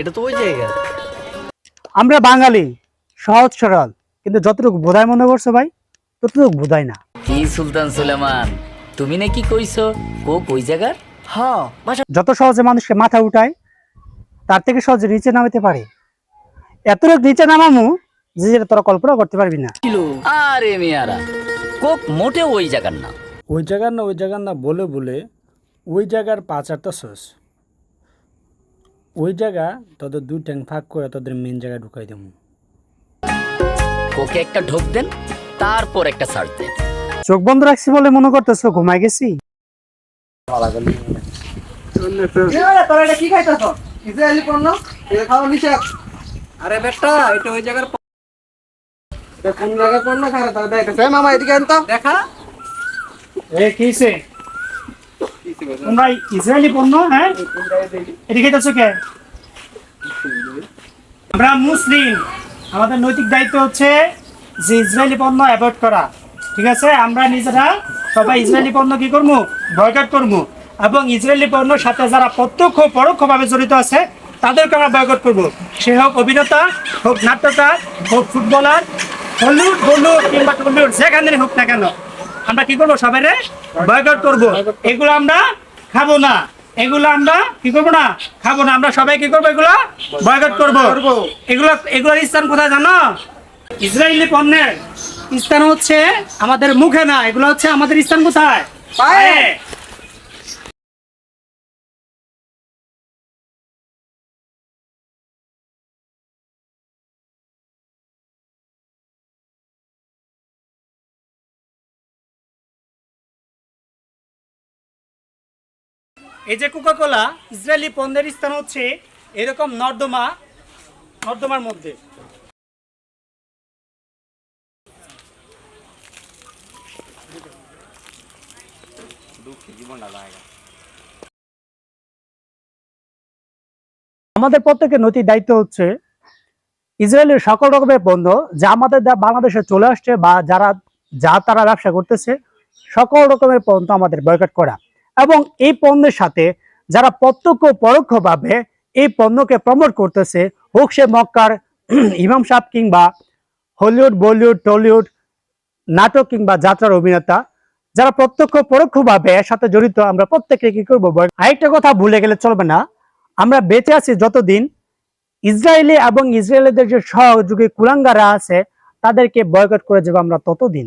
এটা তো ওই জায়গা। আমরা বাঙালি সহজ সরল কিন্তু যতটুকু বোধায় মনে করছ ভাই ততটুকু বোধায় না। কি সুলতান সুলেমান তুমি নাকি কইছো কো কই জায়গা হ্যাঁ যত সহজে মানুষকে মাথা উঠায় তার থেকে সহজে নিচে নামাতে পারে। এতটুকু নিচে নামামু যে যেটা তোরা কল্পনা করতে পারবি না। আরে মিয়ারা কোক মোটে ওই জায়গার না। ওই জায়গার না ওই জায়গার না বলে বলে ওই জায়গার পাচারটা শেষ। ওই জায়গা তোদের দুই ট্যাঙ্ক ফাঁক করে তোদের মেন জায়গায় ঢুকাই দেবো। ওকে একটা ঢোক দেন তারপর একটা ছাড় দেন। চোখ বন্ধ রাখছি বলে মনে করতেছো ঘুমাই গেছি? আরে বেটা এটা ওই জায়গার কোন তাহলে মামা এদিকে আনতো দেখা। এ কিসে তোমরা ইসরায়েলি পণ্য হ্যাঁ? এদিকে যাচ্ছ কে? আমরা মুসলিম। আমাদের নৈতিক দায়িত্ব হচ্ছে যে ইসরায়েলি পণ্য অ্যাভয়েড করা। ঠিক আছে? আমরা নিজেরা সবাই ইসরায়েলি পণ্য কি করব বয়কট করব এবং ইসরায়েলি পণ্যের সাথে যারা প্রত্যক্ষ পরোক্ষভাবে জড়িত আছে, তাদেরকে আমরা বয়কট করব। সে হোক অভিনেতা, হোক নাট্যকার, হোক ফুটবলার হলিউড বলিউড কিংবা টলিউড যেখানে হোক না কেন। আমরা কি করব সবাই রে? বয়কট করব। এগুলো আমরা খাব না। এগুলো আমরা কি করব না? খাব না। আমরা সবাই কি করব এগুলো? বয়কট করব। এগুলো এগুলোর স্থান কোথায় জানো? ইসরায়েলি পণ্যের। স্থান হচ্ছে আমাদের মুখে না। এগুলো হচ্ছে আমাদের স্থান কোথায়? পায়ে। এই যে কোকাকোলা ইসরায়েলি পণ্যের স্থান হচ্ছে এরকম নর্দমা, নর্দমার মধ্যে। আমাদের প্রত্যেকের নৈতিক দায়িত্ব হচ্ছে ইসরায়েলের সকল রকমের পণ্য যা আমাদের বাংলাদেশে চলে আসছে বা যারা যা তারা ব্যবসা করতেছে, সকল রকমের পণ্য আমাদের বয়কট করা। এবং এই পণ্যের সাথে যারা প্রত্যক্ষ পরোক্ষভাবে এই পণ্যকে প্রমোট করতেছে, হোক সে মক্কার ইমাম সাহেব কিংবা হলিউড, বলিউড, টলিউড নাটক কিংবা যাত্রার অভিনেতা, যারা প্রত্যক্ষ পরোক্ষভাবে এর সাথে জড়িত, আমরা প্রত্যেকে কি করব? আরেকটা কথা ভুলে গেলে চলবে না। আমরা বেঁচে আছি যতদিন ইসরায়েলি এবং ইসরায়েলিদের যে সহযোগী কুলাঙ্গারা আছে, তাদেরকে বয়কট করে যাব আমরা ততদিন।